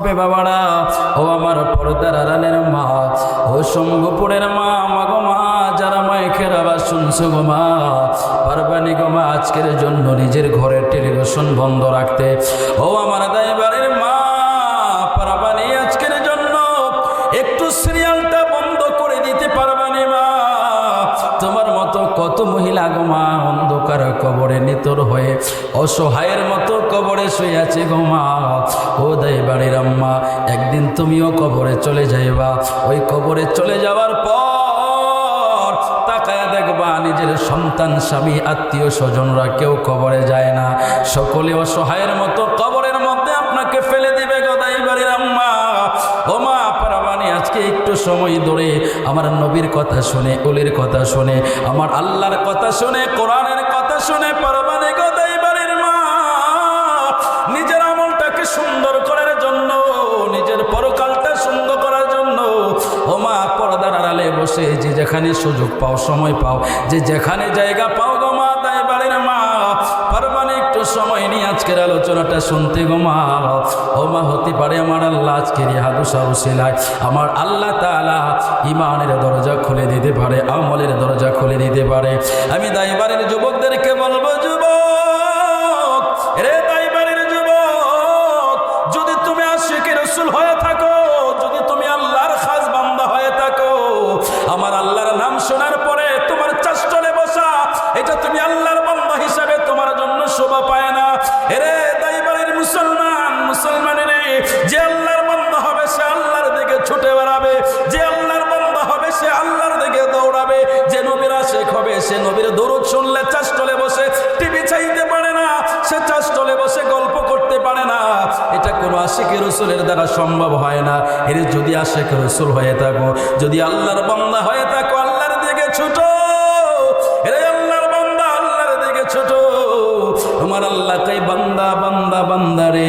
হবে বাবারা। ও আমার পর্দার আড়ালের মা। ও শম্ভুপুরের মা মাগো মা, যারা মাইকের আবার শুনছো গো মা। পারবানি গো মা, আজকের জন্য নিজের ঘরের টেলিভিশন বন্ধ রাখতে। ও আমার দাইবারের মা, পারবানি আজকের জন্য একটু সিরিয়ালটা বন্ধ করে দিতে পারবানি মা। তোমার মতো কত মহিলা গো মা, অন্ধকার কবরে নিতর হয়ে অসহায়ের মতো কবরে শুয়ে আছে গো ও দাই বাড়ির আম্মা, একদিন তুমিও কবরে চলে যাইবা। ওই কবরে চলে যাওয়ার পর তাকায় দেখবা নিজের সন্তান, স্বামী, আত্মীয় স্বজনরা কেউ কবরে যায় না। সকলে অসহায়ের মতো কবরের মধ্যে আপনাকে ফেলে দিবে গদাই বাড়ির আম্মা। ও মা আজকে একটু সময় ধরে আমার নবীর কথা শুনে, অলির কথা শুনে, আমার আল্লাহর কথা শুনে, কোরআনের কথা শুনে, পারাবানি আড়ালে বসে যে যেখানে সুযোগ পাও, সময় পাও। যে যেখানে জায়গা পাও গো মা, তাই বাড়ির মা। পারবানি একটু সময় নিয়ে আজকের আলোচনাটা শুনতে গো মা। ও মা, হতে পারে আমার আল্লাহ আজকের হাদুসা উসিলায় আমার আল্লাহ তালা ইমানের দরজা খুলে দিতে পারে, আমলের দরজা খুলে দিতে পারে। আমি দাইবারের যুবকদেরকে যদি রসুল হয়ে থাকো। যদি আল্লাহর বান্দা হয়ে থাকো, আল্লাহর দিকে ছুটো। এরে আল্লাহর বান্দা বান্দা বান্দা রে?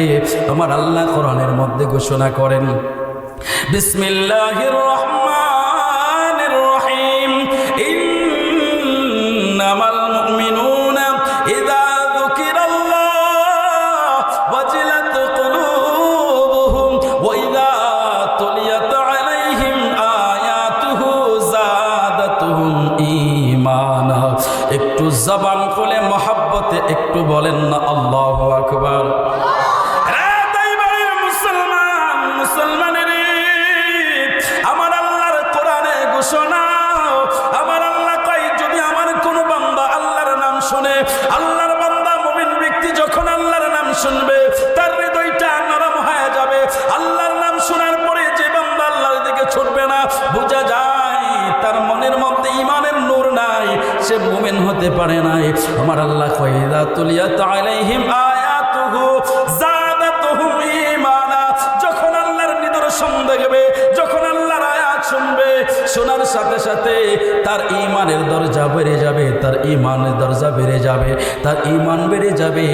আমার আল্লাহ কোরআনের মধ্যে ঘোষণা করেন, বিসমিল্লাহির রহমানির রহিম। ইন্নামাল ঈমানা একটু জবান খুলে মহাব্বতে একটু বলেন না আল্লাহ আকবার। মুমিন পারে নাই। আমার আল্লাহ কয়দা তুলিয়া তাইলাইহিম আয়াতুহু জাদাতুহুম ঈমানা। যখন আল্লাহর নিদর্শন দেখবে, যখন আল্লাহর আয়াত শুনবে, শোনার সাথে সাথে তার ইমানের দরজা বেড়ে যাবে, তার ইমানের দরজা বেড়ে যাবে, তার ইমান বেড়ে যাবে।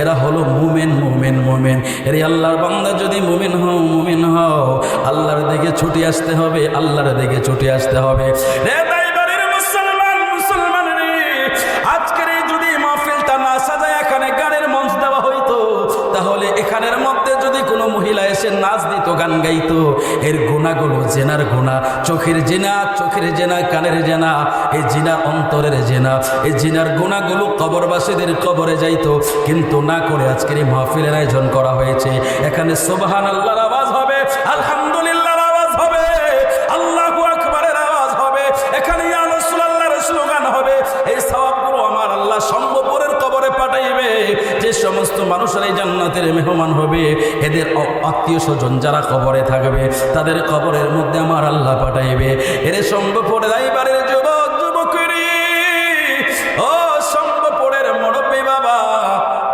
এরা হলো মুমেন মুমেন মুমেন। এর আল্লাহর বান্দা যদি মুমিন হও মুমিন হও। আল্লাহর দিকে ছুটে আসতে হবে, আল্লাহর দিকে ছুটে আসতে হবে। রে এর গুণাগুলো জেনার গুণা, চোখের জেনা চোখের জেনা, কানের জেনা এ জিনা অন্তরের জেনা এ জিনার গুণাগুলো কবরবাসীদের কবরে যাইতো, কিন্তু না করে আজকের এই মাহফিলের আয়োজন করা হয়েছে। এখানে সোবাহান আল্লাহর সমস্ত মানুষের এই জান্নাতের মেহমান হবে। এদের আত্মীয় স্বজন যারা কবরে থাকবে, তাদের কবরের মধ্যে আমার আল্লাহ পাঠাইবে। এর সম্ভবপুরে দাইবারের যুবক যুবকরি ও সম্ভবপুরের মুরব্বী বাবা,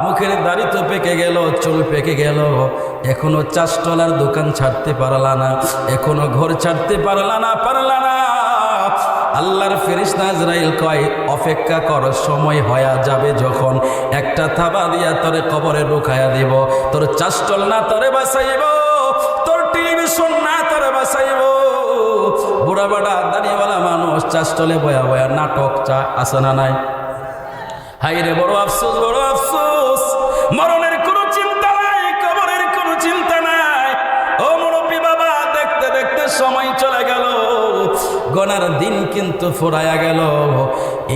মুখের দাড়ি তো পেকে গেল, চুল পেকে গেল। এখনও চাষটলার দোকান ছাড়তে পারলা না, এখনও ঘর ছাড়তে পারলা না পারলা না। আল্লাহর ফেরিস নাজরাইল কয়, অপেক্ষা কর, সময় হয়ে যাবে যখন একটা থাবা দিয়া তোরে কবরে রুখায়া দিব। তোর চাষটল না তোরে বাসাইব তোর টেলিভিশন না তোরে বাসাইব বুড়া বাড়া দাঁড়িয়েওয়ালা মানুষ চাষটলে বয়া বয়া নাটক চা আসে না নাই? হাই রে বড় আফসোস বড় আফসোস মরণের গনার দিন কিন্তু ফোরায়া গেল।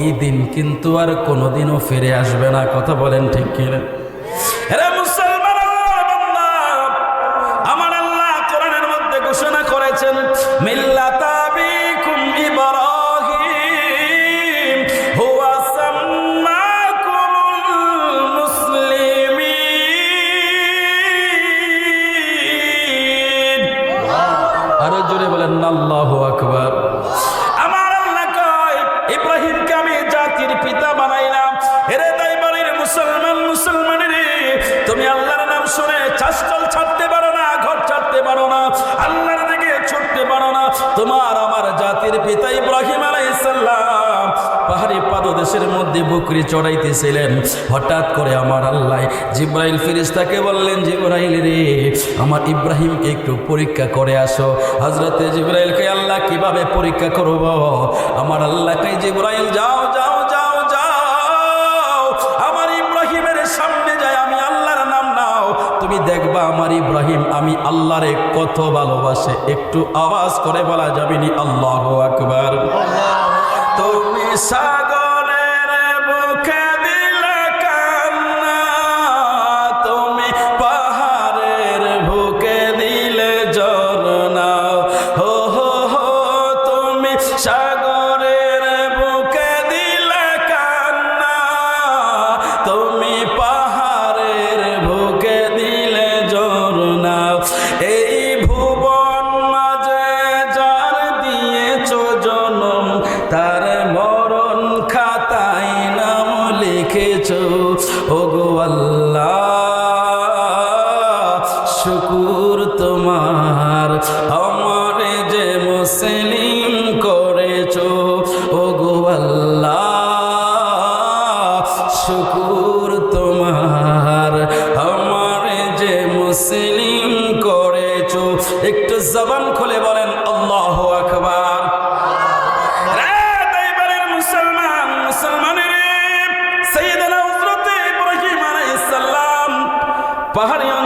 এই দিন কিন্তু আর কোনোদিনও ফিরে আসবে না। কথা বলেন ঠিক কিনা? বকরি চড়াইতেছিলেন। হঠাৎ করে আমার আল্লাহ জিব্রাইল ফিরিস্তাকে বললেন জিব্রাইল রে আমার ইব্রাহিমকে একটু পরীক্ষা করে আসো। হজরতে জিব্রাইলকে আল্লাহ কীভাবে পরীক্ষা করব? আমার আল্লাহকে জিব্রাইল যাও যাও যাও যাও। আমার ইব্রাহিমের সামনে যায় আমি আল্লাহর নাম নাও। তুমি দেখবা আমার ইব্রাহিম আমি আল্লাহরে কত ভালোবাসে। একটু আওয়াজ করে বলা যাবেনি আল্লাহ আকবার। তুমি সাগরের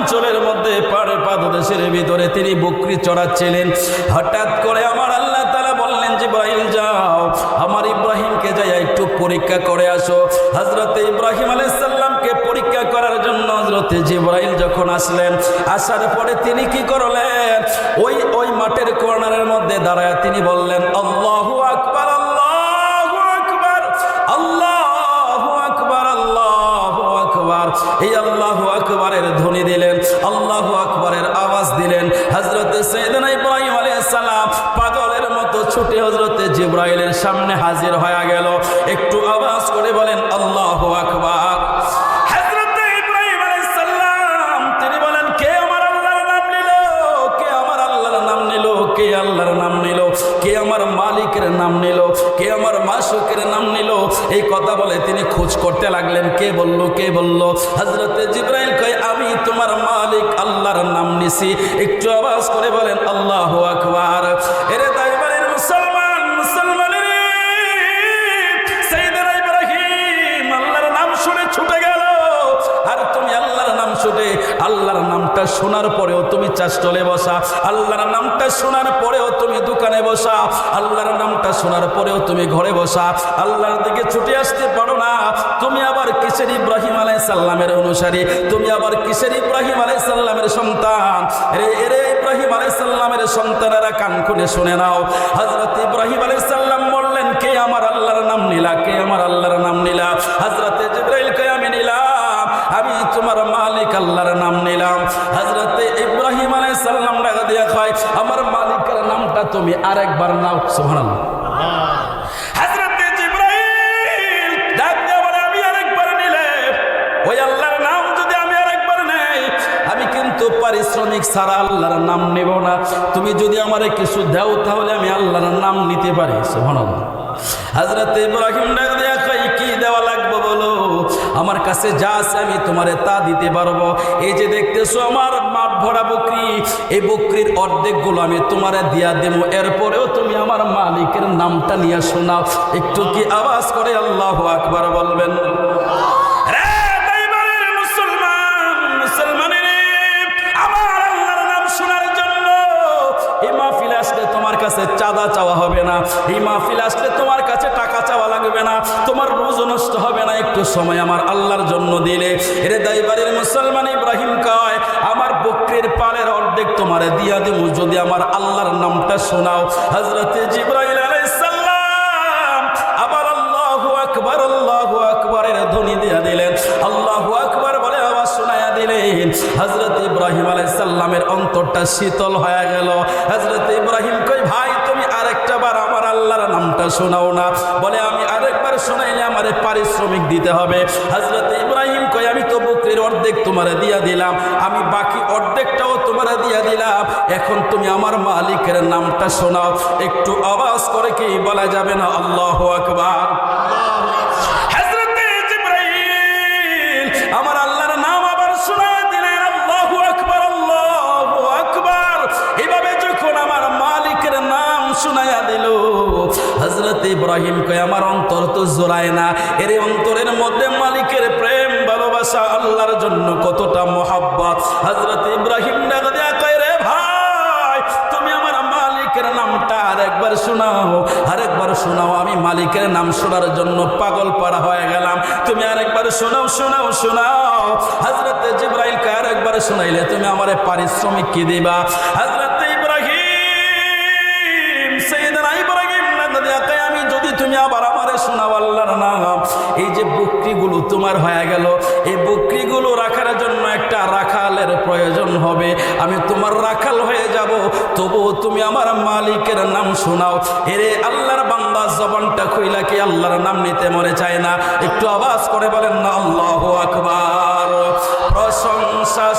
অঞ্চলের মধ্যে পাড়ে পাদদেশের ভিতরে তিনি বকরি চড়াচ্ছিলেন। হঠাৎ করে আমার আল্লাহ তাআলা বললেন, জিব্রাইল, যাও। আমার ইব্রাহিমকে যাই একটু পরীক্ষা করে আসো। হযরত ইব্রাহিম আলাইহিস সালামকে পরীক্ষা করার জন্য হযরত জিব্রাইল যখন আসলেন, আসার পরে তিনি কি করলেন? ওই ওই মাঠের কর্নারের মধ্যে দাঁড়ায় তিনি বললেন ছুটে হযরত জিব্রাইলের সামনে হাজির হয়ে গেল। একটু আওয়াজ করে বলেন, আল্লাহু আকবার। আল্লাহর নাম এই কথা বলে তিনি খোঁজ করতে লাগলেন। কে বলল, কে হজরতে আমি তোমার মালিক, আল্লাহর নাম নিছি। একটু আওয়াজ করে বলেন, আল্লাহ আকবার। এরে তাইবারের শোনার পরেও তুমি চাষটলে বসা। আল্লাহর নামটা শোনার পরেও তুমি দোকানে বসা। আল্লাহর নামটা শোনার পরেও তুমি ঘরে বসা। আল্লাহর দিকে ছুটে আসতে পারো না। তুমি আবার কিসের ইব্রাহিম আলাই সাল্লামের অনুসারী? তুমি আবার কিসের ইব্রাহিম আলাই সাল্লামের সন্তান? এরে ইব্রাহিম আলাই সাল্লামের সন্তানেরা কান খুলে শুনে নাও। হজরত ইব্রাহিম আলাই সাল্লাম বললেন, কে আমার আল্লাহর নাম নিলা? কে আমার আল্লাহর নাম নিলা? হজরতে আরেকবার একবার আমি কিন্তু পারিশ্রমিক ছাড়া আল্লাহর নাম নেব না। তুমি যদি আমার কিছু দাও, তাহলে আমি আল্লাহর নাম নিতে পারি, সুবহানাল্লাহ। হজরত ইব্রাহিম আমার কাছে যা আছে আমি তোমারে তা দিতে পারব। এই যে দেখতেছো আমার মাঠ ভরা বকরি, এই বকরির অর্ধেকগুলো আমি তোমারে দিয়া দেবো। এরপরেও তুমি আমার মালিকের নামটা নিয়ে শোনাও একটু কি আওয়াজ করে আল্লাহ আকবার বলবেন? তোমার কাছে চাঁদা চাওয়া হবে না। এই মাহফিলে আসলে তোমার লাগবে না, তোমার রোজ নষ্ট হবে না, একটু সময় আমার আল্লাহর জন্য দিলে। এরে দাইবারের মুসলমান ইব্রাহিম কয়, আমার বকরির পালের অর্ধেক তোমারে দিয়া দেবো, যদি আমার আল্লাহর নামটা শোনাও। হজরতে অন্তরটা শীতল হয়ে গেল। ইব্রাহিম কই ভাই, তুমি আরেকটা বার আমার আল্লাহর নামটা শোনাও না। বলে, আমি শোনাইলে আমারে পারিশ্রমিক দিতে হবে। হজরত ইব্রাহিম কয়, আমি তো বকরির অর্ধেক তোমারে দিয়া দিলাম, আমি বাকি অর্ধেকটাও তোমারে দিয়া দিলাম। এখন তুমি আমার মালিকের নামটা শোনাও, একটু আওয়াজ করে কি বলা যাবে না? আল্লাহ আকবার। ইব্রাহিম কয় আমার অন্তর তো জোড়ায় না। এর অন্তরের মধ্যে মালিকের প্রেম, ভালোবাসা, আল্লাহর জন্য কতটা মোহাব্বত। হযরত ইব্রাহিম ডাকা রে ভাই, তুমি আমার মালিকের নামটা আরেকবার শোনাও। আরেকবার শোনাও, আমি মালিকের নাম শোনার জন্য পাগল পাড়া হয়ে গেলাম। তুমি আরেকবার শোনাও শোনাও শোনাও। হজরত জিব্রাইলকে আরেকবার শোনাইলে তুমি আমারে পারিশ্রমিক কি দিবা? হজরত তোমার হয়ে গেল। এই বকরিগুলো রাখার জন্য একটা রাখালের প্রয়োজন হবে। আমি তোমার রাখাল হয়ে যাব। তবু তুমি আমার মালিকের নাম শোনাও। এরে আল্লাহর বান্দা, জবানটা খুইলা কি আল্লাহর নাম নিতে মনে চায় না? একটু আওয়াজ করে বলেন না, আল্লাহ আকবার। প্রশংসা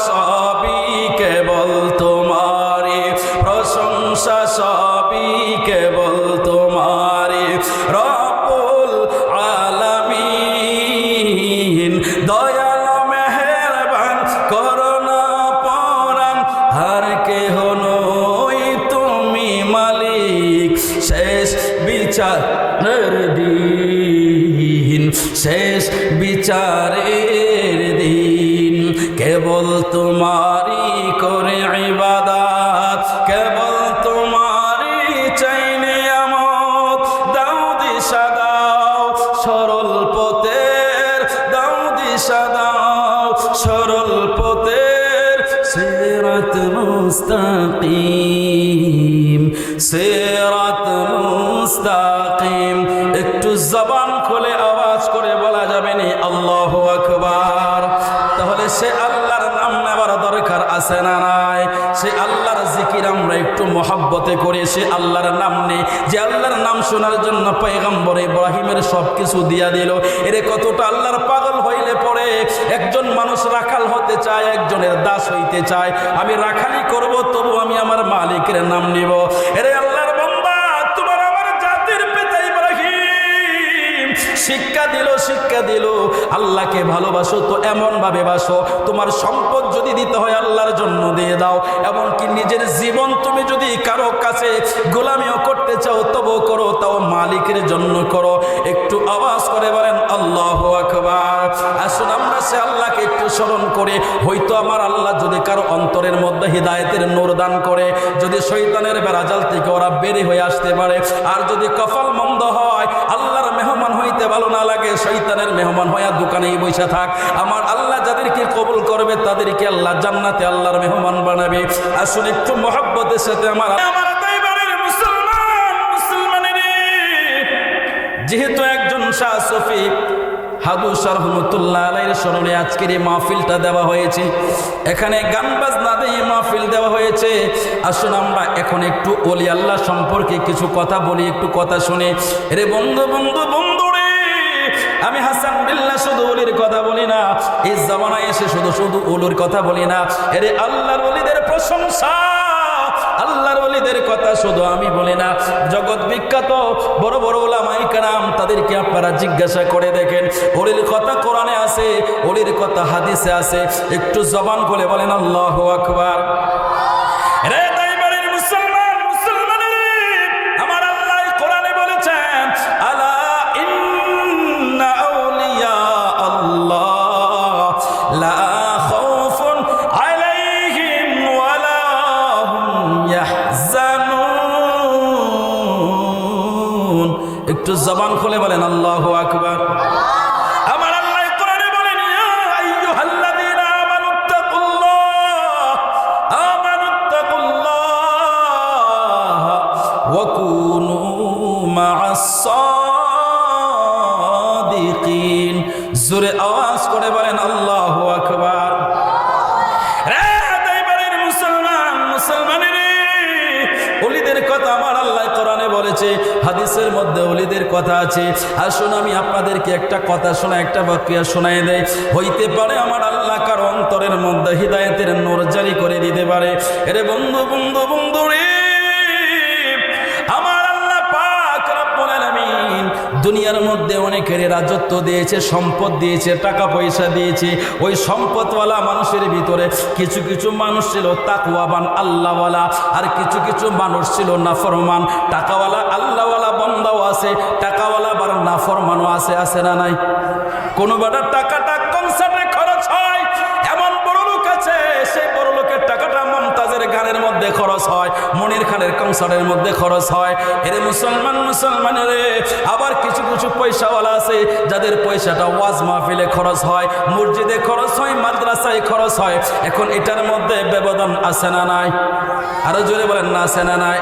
মুস্তাকিম, সিরাত মুস্তাকিম। একটু জবান খুলে আওয়াজ করে বলা যাবে নি, আল্লাহ আকবার। তাহলে সে আল্লাহর নাম নেবার দরকার আছে না নাই? মহাব্বতে করে সে আল্লাহর নাম নেই যে আল্লাহর নাম শোনার জন্য পয়গম্বর ইব্রাহিমের সব কিছু দিয়া দিল। এরে কতটা আল্লাহর পাগল হইলে পরে। একজন মানুষ রাখাল হতে চায়, একজনের দাস হইতে চায়। আমি রাখালি করব, তবু আমি আমার মালিকের নাম নিব। এরে শিক্ষা দিল, আল্লাহকে ভালোবাসো তো এমন ভাবে বাসো, তোমার সম্পদ যদি দিতে হয় আল্লাহর জন্য দিয়ে দাও, এমনকি নিজের জীবন তুমি যদি কারও কাছে গোলামিও করতে চাও তবু করো, তাও মালিকের জন্য করো। একটু আওয়াজ করে বলেন, আল্লাহ আকবার। আসুন আমরা সে আল্লাহকে একটু স্মরণ করে। হয়তো আমার আল্লাহ যদি কারও অন্তরের মধ্যে হৃদায়তের নূর দান করে, যদি শৈতানের বেড়াজাল থেকে ওরা বেরে হয়ে আসতে পারে। আর যদি কপাল মন্দ হয় আল্লাহর মেহমান ভালো না লাগে শৈতানের মেহমান হইয়া দোকানেই বসে থাক। আমার আল্লাহ যাদেরকে কবুল করবে, তাদেরকে আল্লাহ জান্নাতে আল্লাহর মেহমান বানাবে। আসুন একটু মহাব্বতের সাথে আমার যেহেতু একজন শাহ সফি হাদু রহমতুল্লাহ আলাইয়ের স্মরণে আজকের এই মাহফিলটা দেওয়া হয়েছে। এখানে গান বাজনা দিয়ে মাহফিল দেওয়া হয়েছে। আসুন আমরা এখন একটু অলি আল্লাহ সম্পর্কে কিছু কথা বলি, একটু কথা শুনে। রে বন্ধু বন্ধু বন্ধু। আমি হাসান বিল্লাহ শুধু অলির কথা বলি না, এই জামানায় এসে শুধু শুধু ওলুর কথা বলি না। এরে আল্লাহর অলিদের প্রশংসা, আল্লাহর ওলিদের কথা শুধু আমি বলি না। জগৎ বিখ্যাত বড় বড় ওলামাই কারাম, তাদেরকে আপনারা জিজ্ঞাসা করে দেখেন। ওলির কথা কোরআনে আছে, ওলির কথা হাদিসে আছে। একটু জবান বলে বলেন, আল্লাহ আকবার। হাদিসের মধ্যে অলিদের কথা আছে। আসুন আমি আপনাদেরকে একটা কথা শোনা, একটা বাক্যা শোনাই দেয় হইতে পারে আমার আল্লাহ কার অন্তরের মধ্যে হৃদায়তের নোর জারি করে দিতে পারে। এরে বন্ধু বন্ধু বন্ধু রে! দুনিয়ার মধ্যে অনেকের রাজত্ব দিয়েছে, সম্পদ দিয়েছে, টাকা পয়সা দিয়েছে। ওই সম্পদওয়ালা মানুষের ভিতরে কিছু কিছু মানুষ ছিল তাকুয়াবান আল্লাহওয়ালা। আর কিছু কিছু মানুষ ছিল নাফরমান। টাকাওয়ালা, আল্লাহওয়ালা বন্দাও আছে, টাকাওয়ালা বার নাফরমানও আছে আছে না নাই? কোনো বেটার টাকাটা খরচ হয়, এরে মুসলমান মুসলমানের আবার কিছু কিছু পয়সাওয়ালা আছে, যাদের পয়সাটা ওয়াজ মাহফিলে খরচ হয়, মসজিদে খরচ হয়, মাদ্রাসায় খরচ হয়। এখন এটার মধ্যে ব্যবধান আছে না নাই? আরও জোরে বলেন, না আছে না নাই?